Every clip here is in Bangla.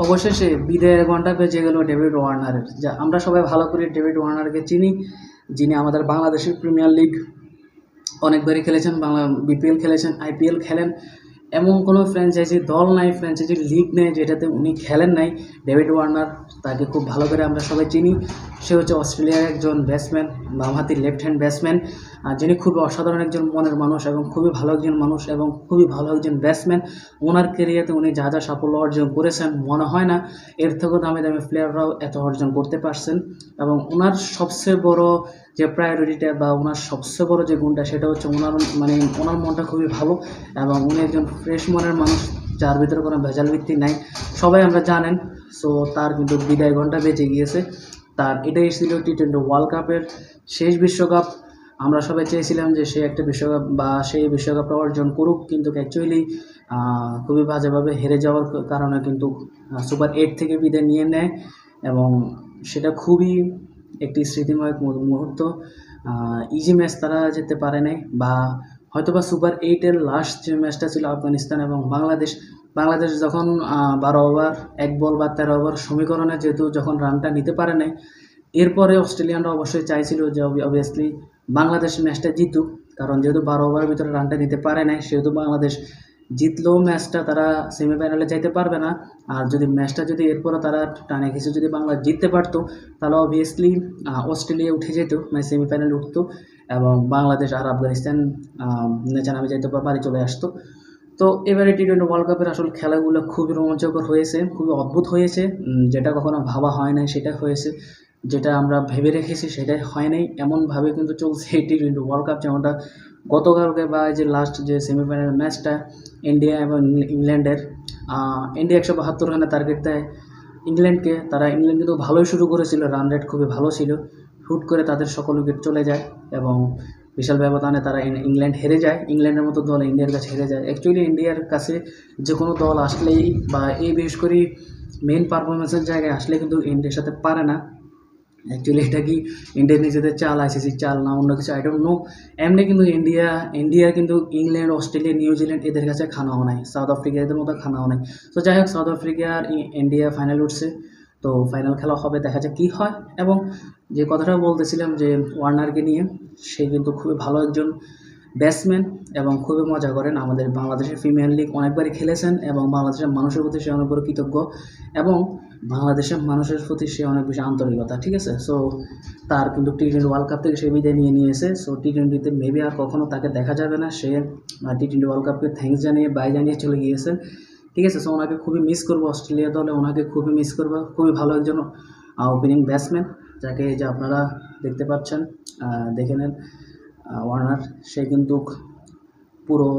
অবশেষে বিদায়ের ঘণ্টা বেজে গেল ডেভিড ওয়ার্নারের। যা আমরা সবাই ভালো করে ডেভিড ওয়ার্নারকে চিনি, যিনি আমাদের বাংলাদেশের প্রিমিয়ার লিগ অনেকবারই খেলেছেন, বাংলা বিপিএল খেলেছেন, আইপিএল খেলেন। এমন কোনো ফ্র্যাঞ্চাইজি দল নাই ফ্র্যাঞ্চাইজি লিগ নেই, যেটাতে উনি খেলেন নাই। ডেভিড ওয়ার্নার তাকে খুব ভালো করে আমরা সবাই চিনি। সে হচ্ছে অস্ট্রেলিয়ার একজন ব্যাটসম্যান বামহাতি লেফট হ্যান্ড ব্যাটসম্যান যিনি খুবই অসাধারণ একজন মনের মানুষ এবং খুবই ভালো একজন মানুষ এবং খুবই ভালো একজন ব্যাটসম্যান ওনার কেরিয়ারে উনি যা যা সাফল্য অর্জন করেছেন, মনে হয় না। এর থেকেও দামি দামি প্লেয়াররাও এত অর্জন করতে পারছেন। এবং ওনার সবচেয়ে বড় যে প্রায়োরিটিটা বা ওনার সবচেয়ে বড় যে গুণটা, সেটা হচ্ছে ওনার মানে ওনার মনটা খুবই ভালো এবং উনি একজন ফ্রেশ মনের মানুষ, যার ভিতরে কোনো ভেজাল ভিত্তি নাই। সবাই আমরা জানেন সো তার কিন্তু বিদায় ঘণ্টা বেঁচে গিয়েছে। তার এটাই ছিল টি টোয়েন্টি ওয়ার্ল্ড কাপের শেষ বিশ্বকাপ। আমরা সবাই চেয়েছিলাম যে সে একটা বিশ্বকাপ বা সেই বিশ্বকাপটা অর্জন করুক, কিন্তু অ্যাকচুয়ালি খুবই বাজেভাবে হেরে যাওয়ার কারণে কিন্তু সুপার এইট থেকে বিদায় নিয়ে নেয় এবং সেটা খুবই একটি স্মৃতিময় মুহূর্ত ইজি ম্যাচ তারা যেতে পারে নাই, বা হয়তোবা সুপার এইটের লাস্ট যে ম্যাচটা ছিল আফগানিস্তান এবং বাংলাদেশ বাংলাদেশ যখন বারো ওভার এক বল বা তেরো ওভার সমীকরণে যেহেতু যখন রানটা নিতে পারে নাই, এরপরে অস্ট্রেলিয়ানরা অবশ্যই চাইছিল যে অবভিয়াসলি বাংলাদেশ ম্যাচটা জিতুক, কারণ যেহেতু বারো ওভারের ভিতরে রানটা নিতে পারে নাই, সেহেতু বাংলাদেশ জিতলেও ম্যাচটা তারা সেমিফাইনালে যাইতে পারবে না। আর যদি ম্যাচটা যদি এরপরে তারা টানে কিছু যদি বাংলা জিততে পারতো, তাহলে অবভিয়াসলি অস্ট্রেলিয়া উঠে যেত মানে সেমিফাইনালে উঠতো এবং বাংলাদেশ আর আফগানিস্তান নেচে নামে বা বাড়ি চলে আসতো। তো এবারে টি টোয়েন্টি ওয়ার্ল্ড কাপের আসল খেলাগুলো খুবই রোমাঞ্চকর হয়েছে, খুবই অদ্ভুত হয়েছে। যেটা কখনো ভাবা হয় নাই সেটা হয়েছে। যেটা আমরা ভেবে রেখেছি, সেটাই হয় নাই। এমনভাবে কিন্তু চলছে টি টোয়েন্টি ওয়ার্ল্ড কাপ যেমনটা গতকালকে বা এই যে লাস্ট যে সেমিফাইনাল ম্যাচটা ইন্ডিয়া এবং ইংল্যান্ডের ইন্ডিয়া একশো বাহাত্তর রানে টার্গেট দেয়। ইংল্যান্ডকে, তারা ইংল্যান্ড কিন্তু ভালোই শুরু করেছিল রান রেট খুবই ভালো ছিল। হুট করে তাদের সকল উইকেট চলে যায় এবং বিশাল ব্যবধানে তারা ইংল্যান্ড হেরে যায়। ইংল্যান্ডের মতো দল ইন্ডিয়ার কাছে হেরে যায়। অ্যাকচুয়ালি ইন্ডিয়ার কাছে যে কোনো দল আসলেই বা এই বিশেষ করে মেন পারফরমেন্সের জায়গায় আসলে কিন্তু ইন্ডিয়ার সাথে পারে না। অ্যাকচুয়ালি এটা কি ইন্ডিয়ার নিজেদের চাল আইসিসি চাল না অন্য কিছু? আই নো এমনি কিন্তু ইন্ডিয়া ইন্ডিয়া কিন্তু ইংল্যান্ড অস্ট্রেলিয়া নিউজিল্যান্ড এদের কাছে খানাও নাই। সাউথ আফ্রিকা এদের মতো খানাও নাই। তো যাই হোক সাউথ আফ্রিকা আর ইন্ডিয়া ফাইনাল উঠছে। তো ফাইনাল খেলা হবে, দেখা যাক কী হয়। এবং যে কথাটা বলতেছিলাম যে ওয়ার্নারকে নিয়ে, সে কিন্তু খুবই ভালো একজন ব্যাটসম্যান এবং খুবই মজা করেন। আমাদের বাংলাদেশের প্রিমিয়ার লিগ অনেকবারই খেলেছেন এবং বাংলাদেশের মানুষের প্রতি সে অনেক বড় কৃতজ্ঞ এবং বাংলাদেশের মানুষের প্রতি সে অনেক বেশি আন্তরিকতা, ঠিক আছে? সো তার কিন্তু টি টোয়েন্টি ওয়ার্ল্ড কাপ থেকে সে বিদায় নিয়ে নিয়েছে। সো টি টোয়েন্টিতে মেবি আর কখনও তাকে দেখা যাবে না। সে টি টোয়েন্টি ওয়ার্ল্ড কাপকে থ্যাঙ্কস জানিয়ে বাই জানিয়ে চলে গিয়েছে। ঠিক আছে? সো ওনাকে খুবই মিস করব অস্ট্রেলিয়া দলে। ওনাকে খুবই মিস করব। খুবই ভালো একজন ওপেনিং ব্যাটসম্যান যাকে যে আপনারা দেখতে পাচ্ছেন দেখে নেন ওয়ার্নার। সে কিন্তু পুরো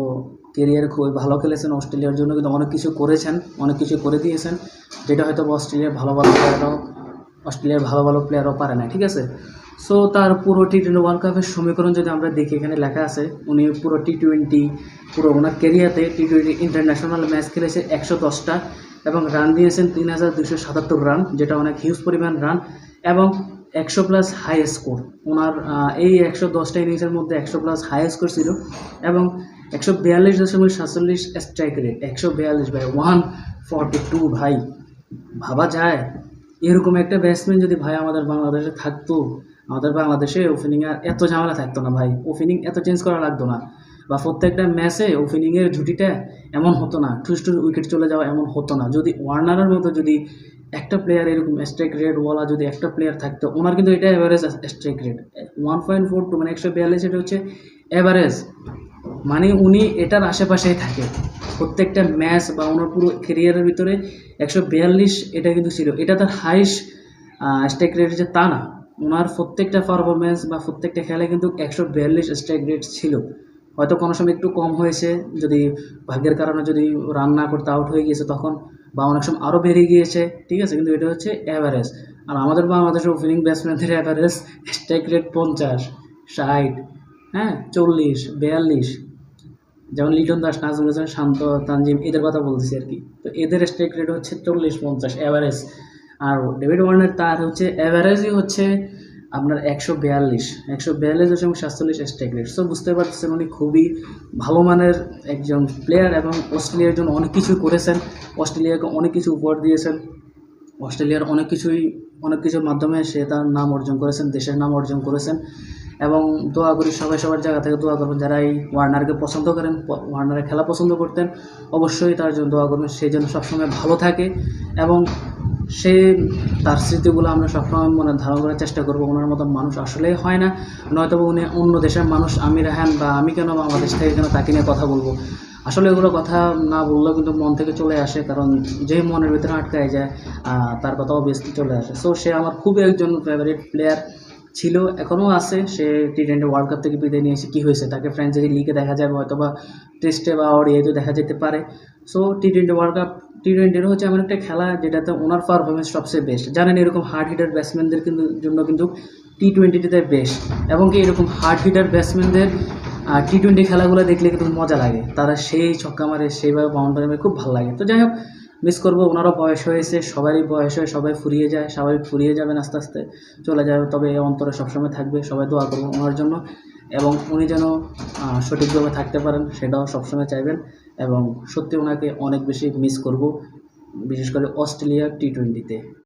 কেরিয়ারে খুবই ভালো খেলেছেন, অস্ট্রেলিয়ার জন্য কিন্তু অনেক কিছু করেছেন, অনেক কিছু করে দিয়েছেন, যেটা হয়তো অস্ট্রেলিয়ার ভালো ভালো প্লেয়াররাও অস্ট্রেলিয়ার ভালো ভালো প্লেয়ারও পারে না, ঠিক আছে? সো তার পুরো টি টোয়েন্টি ওয়ার্ল্ড কাপের সমীকরণ যদি আমরা দেখি, এখানে লেখা আছে, উনি পুরো টি টোয়েন্টি পুরো ওনার কেরিয়ারে টি টোয়েন্টি ইন্টারন্যাশনাল ম্যাচ খেলেছে একশো দশটা এবং রান দিয়েছেন তিন হাজার দুশো সাতাত্তর রান যেটা অনেক হিউজ পরিমাণ রান এবং একশো প্লাস হাই স্কোর ওনার এই একশো দশটা ইনিংসের মধ্যে একশো প্লাস হাই স্কোর ছিল এবং একশো বিয়াল্লিশ দশমিক সাতচল্লিশ স্ট্রাইক রেট একশো বিয়াল্লিশ ভাই ওয়ান ফর্টি টু ভাই। ভাবা যায়। এরকম একটা ব্যাটসম্যান যদি ভাই আমাদের বাংলাদেশে থাকতো, আমাদের বাংলাদেশে ওপেনিং আর এত ঝামেলা থাকতো না ভাই। ওপেনিং এত চেঞ্জ করা লাগতো না। বা প্রত্যেকটা ম্যাচে ওপেনিংয়ের ঝুটিটা এমন হতো না টুস টু উইকেট চলে যাওয়া এমন হতো না। যদি ওয়ার্নারের মতো যদি একটা প্লেয়ার এরকম স্ট্রাইক রেট ওয়ালা যদি একটা প্লেয়ার থাকতো, ওনার কিন্তু এটা average strike rate one point four two মানে একশো বিয়াল্লিশ এটা হচ্ছে অ্যাভারেজ মানে উনি এটার আশেপাশেই থাকে। প্রত্যেকটা ম্যাচ বা ওনার পুরো কেরিয়ারের ভিতরে একশো বিয়াল্লিশ এটা কিন্তু ছিল। এটা তার হাইস্ট স্ট্রাইক রেট যে তা না। ওনার প্রত্যেকটা পারফরমেন্স বা প্রত্যেকটা খেলায় কিন্তু একশো বিয়াল্লিশ স্ট্রাইক রেট ছিল। হয়তো কোনো সময় একটু কম হয়েছে, যদি ভাগ্যের কারণে যদি রান না করতে আউট হয়ে গিয়েছে তখন বা অনেক সময় আরও বেড়ে গিয়েছে, ঠিক আছে? কিন্তু এটা হচ্ছে অ্যাভারেজ আর আমাদের বাংলাদেশের ওপেনিং ব্যাটসম্যানদের অ্যাভারেজ স্ট্রাইক রেট পঞ্চাশ, ষাট হ্যাঁ? চল্লিশ, বিয়াল্লিশ। যেমন লিটন দাস, নাজমুল হাসান, শান্ত, তানজিম, এদের কথা বলতেছি আর কি। তো এদের স্ট্রাইক রেট হচ্ছে চল্লিশ পঞ্চাশ অ্যাভারেজ আর ডেভিড ওয়ার্নার তার হচ্ছে অ্যাভারেজই হচ্ছে আপনার একশো বিয়াল্লিশ। একশো বিয়াল্লিশ দশমিক সাতচল্লিশ স্ট্রাইক রেট। সো বুঝতে পারছেন উনি খুবই ভালো মানের একজন প্লেয়ার এবং অস্ট্রেলিয়ার জন্য অনেক কিছুই করেছেন। অস্ট্রেলিয়াকে অনেক কিছু উপহার দিয়েছেন। অস্ট্রেলিয়ার অনেক কিছুই, অনেক কিছুর মাধ্যমে সে তার নাম অর্জন করেছেন, দেশের নাম অর্জন করেছেন। এবং দোয়া করি সবাই সবার জায়গা থেকে দোয়া করবেন। যারা এই ওয়ার্নারকে পছন্দ করেন ওয়ার্নারের খেলা পছন্দ করতেন, অবশ্যই তার জন্য দোয়া করবেন। সে যেন সবসময় ভালো থাকে এবং সে তার স্মৃতিগুলো আমরা সবসময় মনে ধারণ করার চেষ্টা করব। ওনার মতো মানুষ আসলেই হয় না নয়তো উনি অন্য দেশের মানুষ, আমি রাহান বা আমি কেন বাংলাদেশ থেকে কেন তাকে নিয়ে কথা বলব? আসলে এগুলো কথা না বললেও কিন্তু মন থেকে চলে আসে, কারণ যে মনের ভিতরে আটকায় যায় তার কথা অবভিয়াসলি চলে আসে। সো সে আমার খুবই একজন ফেভারিট প্লেয়ার ছিল, এখনও আছে। সে টি টোয়েন্টি ওয়ার্ল্ড কাপ থেকে বিদায় নিয়েছে কী হয়েছে, তাকে ফ্র্যাঞ্চাইজি লিগে দেখা যাবে হয়তো বা টেস্টে বা ওডিআইতে দেখা যেতে পারে। So T twenty world cup T টোয়েন্টির হচ্ছে এমন একটা খেলা যেটাতে ওনার পারফরমেন্স সবচেয়ে বেস্ট জানেন এরকম হার্ড হিটার ব্যাটসম্যানদের কিন্তু জন্য কিন্তু টি টোয়েন্টিতে বেস্ট এবং কি এরকম হার্ড হিটার ব্যাটসম্যানদের টি টোয়েন্টি খেলাগুলো দেখলে কিন্তু মজা লাগে। তারা সেই ছক্কা মারে, সেইভাবে বাউন্ডারি মারে, খুব ভালো লাগে। তো যাই হোক মিস করব, ওনারও বয়স হয়েছে, সবারই বয়স হয়, সবাই ফুরিয়ে যায়, সবাই ফুরিয়ে যাবেন আস্তে আস্তে, চলে যাবে, তবে অন্তরে সবসময় থাকবে, সবাই দোয়া করব ওনার জন্য, এবং উনি যেন সঠিকভাবে থাকতে পারেন, সেটাও সবসময় চাইবেন, এবং সত্যি ওনাকে অনেক বেশি মিস করব, বিশেষ করে অস্ট্রেলিয়া টি টোয়েন্টিতে